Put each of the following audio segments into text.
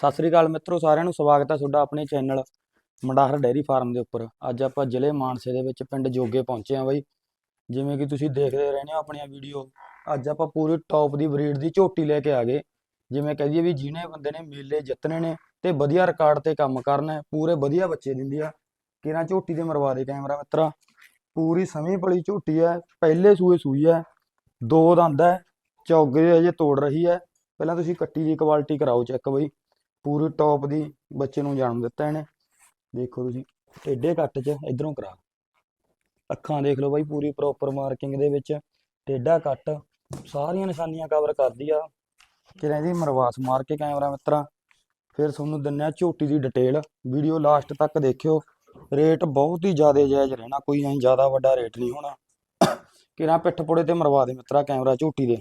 ਸਤਿ ਸ੍ਰੀ ਅਕਾਲ ਮਿੱਤਰੋ, ਸਾਰਿਆਂ ਨੂੰ ਸਵਾਗਤ ਹੈ ਤੁਹਾਡਾ ਆਪਣੇ ਚੈਨਲ ਮੰਡਾਹਰ ਡੇਅਰੀ ਫਾਰਮ ਦੇ ਉੱਪਰ। ਅੱਜ ਆਪਾਂ ਜ਼ਿਲ੍ਹੇ ਮਾਨਸੇ ਦੇ ਵਿੱਚ ਪਿੰਡ ਜੋਗੇ ਪਹੁੰਚੇ ਹਾਂ ਬਾਈ। ਜਿਵੇਂ ਕਿ ਤੁਸੀਂ ਦੇਖਦੇ ਰਹਿੰਦੇ ਹੋ ਆਪਣੀਆਂ ਵੀਡੀਓ, ਅੱਜ ਆਪਾਂ ਪੂਰੀ ਟੌਪ ਦੀ ਬਰੀਡ ਦੀ ਝੋਟੀ ਲੈ ਕੇ ਆ ਗਏ। ਜਿਵੇਂ ਕਹਿ ਦਈਏ ਵੀ ਜਿਹਨੇ ਬੰਦੇ ਨੇ ਮੇਲੇ ਜਿੱਤਣੇ ਨੇ ਤੇ ਵਧੀਆ ਰਿਕਾਰਡ ਤੇ ਕੰਮ ਕਰਨਾ ਪੂਰੇ ਵਧੀਆ ਬੱਚੇ ਦਿੰਦੀ ਆ। ਕਿਰਾਂ ਝੋਟੀ ਦੇ ਮਰਵਾ ਦੇ ਕੈਮਰਾ ਮਿੱਤਰਾ। ਪੂਰੀ ਸਮੀ ਪਲੀ ਝੋਟੀ ਹੈ, ਪਹਿਲੇ ਸੂਏ ਸੂਈ ਹੈ, ਦੋ ਦੰਦ ਹੈ, ਚੌਗੇ ਅਜੇ ਤੋੜ ਰਹੀ ਹੈ। ਪਹਿਲਾਂ ਤੁਸੀਂ ਕੱਟੀ ਦੀ ਕੁਆਲਿਟੀ ਕਰਾਓ ਚੈੱਕ ਬਈ। ਪੂਰੀ ਟੌਪ ਦੀ ਬੱਚੇ ਨੂੰ ਜਨਮ ਦਿੱਤਾ ਇਹਨੇ। ਦੇਖੋ ਤੁਸੀਂ, ਟੇਡੇ ਕੱਟ 'ਚ ਇਧਰੋਂ ਕਰਾ। ਅੱਖਾਂ ਦੇਖ ਲਓ ਬਾਈ, ਪੂਰੀ ਪ੍ਰੋਪਰ ਮਾਰਕਿੰਗ ਦੇ ਵਿੱਚ। ਟੇਡਾ ਕੱਟ ਸਾਰੀਆਂ ਨਿਸ਼ਾਨੀਆਂ ਕਵਰ ਕਰਦੀ ਆ। ਕਿਰਾਂ ਇਹਦੀ ਮਰਵਾਸ ਮਾਰ ਕੇ ਕੈਮਰਾ ਮਿੱਤਰਾ, ਫਿਰ ਤੁਹਾਨੂੰ ਦਿੰਨੇ ਆ ਝੋਟੀ ਦੀ ਡਿਟੇਲ ਵੀਡੀਓ ਲਾਸਟ ਤੱਕ ਦੇਖਿਓ। ਰੇਟ ਬਹੁਤ ਹੀ ਜ਼ਿਆਦਾ ਜਾਇਜ਼ ਰਹਿਣਾ, ਕੋਈ ਐਂ ਜ਼ਿਆਦਾ ਵੱਡਾ ਰੇਟ ਨਹੀਂ ਹੋਣਾ। ਕਿਰਾਂ ਪਿੱਠ ਪੁੜੇ ਤੇ ਮਰਵਾ ਦੇ ਮਿੱਤਰਾ ਕੈਮਰਾ ਝੋਟੀ ਦੇ।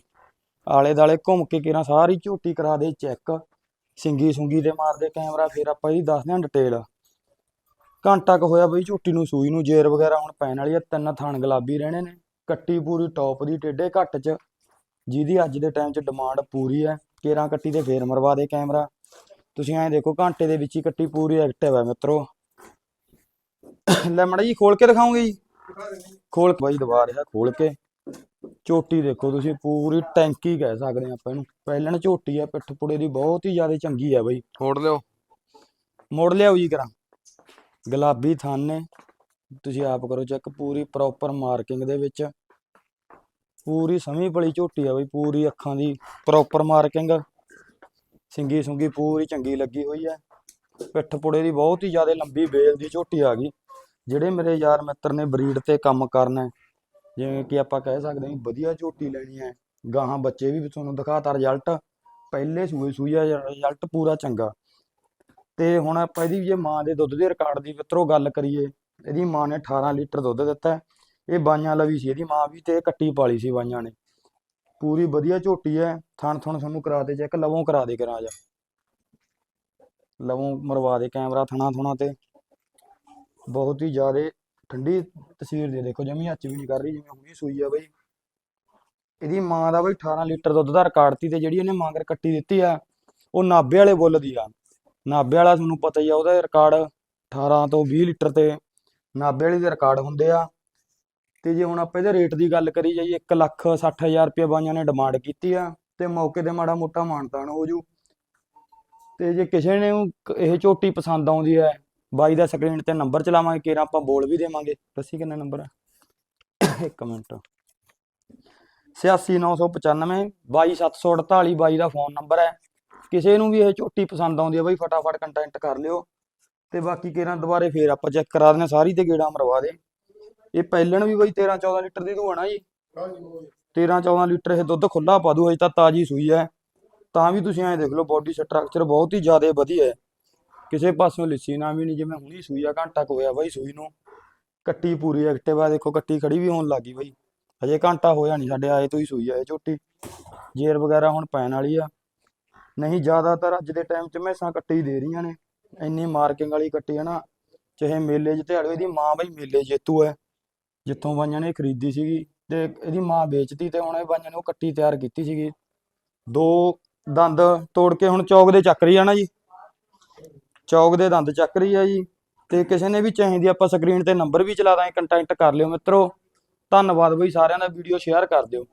ਆਲੇ ਦਾਲੇ ਘੁੰਮ ਕੇ ਕਿਰਾਂ ਸਾਰੀ ਝੋਟੀ ਕਰਾ ਦੇ ਚੈੱਕ ਸਿੰਗੀ ਸੁੰਗੀ ਤੇ ਮਾਰਦੇ ਕੈਮਰਾ, ਫਿਰ ਆਪਾਂ ਇਹਦੀ ਦੱਸਦੇ ਹਾਂ ਡਿਟੇਲ ਘੰਟਾ ਕੁ ਹੋਇਆ ਬਈ ਝੋਟੀ ਨੂੰ ਸੂਈ ਨੂੰ, ਜੇਰ ਵਗੈਰਾ ਹੁਣ ਪੈਣ ਵਾਲੀ ਆ, ਤਿੰਨ ਥਣ ਗੁਲਾਬੀ ਰਹਿਣੇ ਨੇ। ਕੱਟੀ ਪੂਰੀ ਟੌਪ ਦੀ ਟੇਡੇ ਘੱਟ 'ਚ, ਜਿਹਦੀ ਅੱਜ ਦੇ ਟਾਈਮ 'ਚ ਡਿਮਾਂਡ ਪੂਰੀ ਹੈ ਕੇਰਾਂ ਕੱਟੀ ਤੇ ਫੇਰ ਮਰਵਾ ਦੇ ਕੈਮਰਾ। ਤੁਸੀਂ ਐਂ ਦੇਖੋ, ਘੰਟੇ ਦੇ ਵਿੱਚ ਹੀ ਕੱਟੀ ਪੂਰੀ ਐਕਟਿਵ ਹੈ ਮਿੱਤਰੋ। ਲੈ ਮੜਾ ਜੀ ਖੋਲ ਕੇ ਦਿਖਾਉਂਗੇ ਜੀ। ਖੋਲ ਕੇ, ਬਾਈ ਦਬਾ ਰਿਹਾ ਖੋਲ ਕੇ। ਝੋਟੀ ਦੇਖੋ ਤੁਸੀਂ ਪੂਰੀ ਟੈਂਕੀ ਕਹਿ ਸਕਦੇ ਆ ਆਪਾਂ ਇਹਨੂੰ। ਪਹਿਲਣ ਝੋਟੀ ਆ ਪਿੱਠ ਪੁੜੇ ਦੀ ਬਹੁਤ ਹੀ ਜ਼ਿਆਦਾ ਚੰਗੀ ਆ ਬਈ। ਮੋੜ ਲਿਓ। ਮੋੜ ਲਿਆਓ ਜੀ ਕਰਾਂ। ਗੁਲਾਬੀ ਥਣ ਨੇ ਤੁਸੀਂ ਆਪ ਕਰੋ ਚੈੱਕ ਪੂਰੀ ਪ੍ਰੋਪਰ ਮਾਰਕਿੰਗ ਦੇ ਵਿੱਚ। ਪੂਰੀ ਸਮੀ ਪਲੀ ਝੋਟੀ ਆ ਬਈ ਪੂਰੀ ਅੱਖਾਂ ਦੀ ਪ੍ਰੋਪਰ ਮਾਰਕਿੰਗ ਸਿੰਗੀ ਸੁੰਗੀ ਪੂਰੀ ਚੰਗੀ ਲੱਗੀ ਹੋਈ ਹੈ ਪਿੱਠ ਪੁੜੇ ਦੀ ਬਹੁਤ ਹੀ ਜ਼ਿਆਦਾ ਲੰਬੀ ਬੇਲ ਦੀ ਝੋਟੀ ਆ ਗਈ। ਜਿਹੜੇ ਮੇਰੇ ਯਾਰ ਮਿੱਤਰ ਨੇ ਬਰੀਡ ਤੇ ਕੰਮ ਕਰਨਾ ਹੈ ਜਿਵੇਂ ਕਿ ਆਪਾਂ ਕਹਿ ਸਕਦੇ ਹਾਂ ਵਧੀਆ ਝੋਟੀ ਲੈਣੀ ਹੈ। ਗਾਹਾਂ ਬੱਚੇ ਵੀ ਤੁਹਾਨੂੰ ਦਿਖਾਤਾ ਰਿਜ਼ਲਟ ਪਹਿਲੇ ਸੂਏ ਸੂਈ ਆ ਰਿਜ਼ਲਟ ਪੂਰਾ ਚੰਗਾ। ਤੇ ਹੁਣ ਆਪਾਂ ਇਹਦੀ ਜੇ ਮਾਂ ਦੇ ਦੁੱਧ ਦੇ ਰਿਕਾਰਡ ਦੀ ਮਿੱਤਰੋ ਗੱਲ ਕਰੀਏ ਇਹਦੀ ਮਾਂ ਨੇ 18 ਲੀਟਰ ਦੁੱਧ ਦਿੱਤਾ। ਇਹ ਬਾਈਆਂ ਲਵੀ ਸੀ ਇਹਦੀ ਮਾਂ ਵੀ ਤੇ ਕੱਟੀ ਪਾਲੀ ਸੀ ਬਾਈਆਂ ਨੇ। ਪੂਰੀ ਵਧੀਆ ਝੋਟੀ ਹੈ। ਥਣ ਥਣ ਤੁਹਾਨੂੰ ਕਰਾ ਦੇ ਚੈੱਕ ਲਵੋਂ ਕਰਾ ਦੇ ਕਰਾਂ ਜਾ। ਲਵੋਂ ਮਰਵਾ ਦੇ ਕੈਮਰਾ ਥਣਾ ਥੁਣਾ ਤੇ। ਬਹੁਤ ਹੀ ਜ਼ਿਆਦਾ ਠੰਡੀ ਤਸਵੀਰ ਦੇ ਦੇਖੋ, ਜਮੀ ਹੱਥ ਵੀ ਨਹੀਂ ਕਰ ਰਹੀ ਜਿਵੇਂ ਹੁਣੀ ਸੂਈ ਆ ਬਈ। ਇਹਦੀ ਮਾਂ ਦਾ ਬਈ 18 ਲੀਟਰ ਦੁੱਧ ਦਾ ਰਿਕਾਰਡ ਤੀ ਤੇ ਜਿਹੜੀ ਇਹਨੇ ਮਾਂਗਰ ਕੱਟੀ ਦਿੱਤੀ ਆ, ਉਹ ਨਾਭੇ ਵਾਲੇ ਬੁੱਲ ਦੀ ਆ। ਨਾਭੇ ਵਾਲਾ ਤੁਹਾਨੂੰ ਪਤਾ ਹੀ ਆ, ਉਹਦਾ ਰਿਕਾਰਡ 18 ਤੋਂ 20 ਲੀਟਰ ਤੇ ਨਾਭੇ ਵਾਲੀ ਦੇ ਰਿਕਾਰਡ ਹੁੰਦੇ ਆ। ਤੇ ਜੇ ਹੁਣ ਆਪਾਂ ਇਹਦੇ ਰੇਟ ਦੀ ਗੱਲ ਕਰੀ ਜਾਈਏ 1 ਲੱਖ 60 ਹਜ਼ਾਰ ਰੁਪਏ ਬਾਈਆਂ ਨੇ ਡਿਮਾਂਡ ਕੀਤੀ ਆ, ਤੇ ਮੌਕੇ ਤੇ ਮਾੜਾ ਮੋਟਾ ਮਾਨਤਾਨ ਹੋ ਜੂ। ਤੇ ਜੇ ਕਿਸੇ ਨੇ ਇਹ ਝੋਟੀ ਪਸੰਦ ਆਉਂਦੀ ਹੈ ਬਾਈ ਦਾ ਸਕਰੀਨ ਤੇ ਨੰਬਰ ਚਲਾਵਾਂਗੇ, ਕਿਰਾਂ ਆਪਾਂ ਬੋਲ ਵੀ ਦੇਵਾਂਗੇ। ਦੱਸੀ ਕਿੰਨਾ ਨੰਬਰ ਹੈ ਇੱਕ ਮਿੰਟ। 86995 22748 ਬਾਈ ਦਾ ਫੋਨ ਨੰਬਰ ਹੈ। ਕਿਸੇ ਨੂੰ ਵੀ ਇਹ ਝੋਟੀ ਪਸੰਦ ਆਉਂਦੀ ਹੈ ਬਾਈ, ਫਟਾਫਟ ਕੰਟੈਂਟ ਕਰ ਲਿਓ। ਤੇ ਬਾਕੀ ਕਿਰਾਂ ਦੁਬਾਰੇ ਫੇਰ ਆਪਾਂ ਚੈੱਕ ਕਰਾ ਦਿੰਦੇ ਸਾਰੀ ਤੇ ਗੇੜਾ ਮਰਵਾ ਦੇ। ਇਹ ਪਹਿਲਣ ਵੀ ਬਾਈ 13 14 ਲੀਟਰ ਦੀ ਦੂਣਾ ਜੀ। 13 14 ਲੀਟਰ ਇਹ ਦੁੱਧ ਖੁੱਲਾ ਪਾ ਦੂ ਅਜੇ ਤਾਂ ਤਾਜੀ ਸੂਈ ਹੈ। ਤਾਂ ਵੀ ਤੁਸੀਂ ਐਂ ਦੇਖ ਲਓ ਬਾਡੀ ਸਟਰਕਚਰ ਬਹੁਤ ਹੀ ਜ਼ਿਆਦਾ ਵਧੀਆ ਹੈ। ਕਿਸੇ ਪਾਸੋਂ ਲਿੱਸੀ ਨਾ ਵੀ ਨਹੀਂ, ਜਿਵੇਂ ਹੁਣੀ ਸੂਈ ਆ, ਘੰਟਾ ਕੁ ਹੋਇਆ ਬਾਈ ਸੂਈ ਨੂੰ। ਕੱਟੀ ਪੂਰੀ ਐਕਟਿਵ ਆ ਦੇਖੋ ਕੱਟੀ ਖੜੀ ਵੀ ਹੋਣ ਲੱਗੀ ਬਾਈ। ਹਜੇ ਘੰਟਾ ਹੋਇਆ ਨਹੀਂ ਸਾਡੇ, ਆਏ ਤੋਂ ਹੀ ਸੂਈ ਆ ਇਹ ਝੋਟੀ। ਜੇਰ ਵਗੈਰਾ ਹੁਣ ਪੈਣ ਵਾਲੀ ਆ। ਨਹੀਂ, ਜ਼ਿਆਦਾਤਰ ਅੱਜ ਦੇ ਟਾਈਮ 'ਚ ਮੈਸਾਂ ਕੱਟੀ ਦੇ ਰਹੀਆਂ ਨੇ। ਇੰਨੀ ਮਾਰਕਿੰਗ ਵਾਲੀ ਕੱਟੀ ਹੈ ਨਾ, ਚਾਹੇ ਮੇਲੇ 'ਚ ਦਿਹਾੜੇ ਇਹਦੀ ਮਾਂ ਬਾਈ ਮੇਲੇ ਜੇਤੂ ਹੈ ਜਿੱਥੋਂ ਬਾਈਆਂ ਨੇ ਖਰੀਦੀ ਸੀਗੀ, ਤੇ ਇਹਦੀ ਮਾਂ ਵੇਚਤੀ ਤੇ ਹੁਣ ਇਹ ਬਾਈਆਂ ਨੇ ਉਹ ਕੱਟੀ ਤਿਆਰ ਕੀਤੀ ਸੀਗੀ। ਦੋ ਦੰਦ ਤੋੜ ਕੇ ਹੁਣ ਚੌਕ ਦੇ ਚੱਕ ਰਹੀ ਆ ਨਾ ਜੀ। ਚੌਕ ਦੇ ਦੰਦ ਚੱਕ ਰਹੀ ਆ ਜੀ। ਤੇ ਕਿਸੇ ਨੇ ਵੀ ਚਾਹੀਦੀ ਆਪਾਂ ਸਕਰੀਨ ਤੇ ਨੰਬਰ ਵੀ ਚਲਾ ਦਾਂਗੇ ਕੰਟੈਕਟ ਕਰ ਲਿਓ ਮਿੱਤਰੋ। ਧੰਨਵਾਦ ਬਈ ਸਾਰਿਆਂ ਦਾ, ਵੀਡੀਓ ਸ਼ੇਅਰ ਕਰ ਦਿਓ।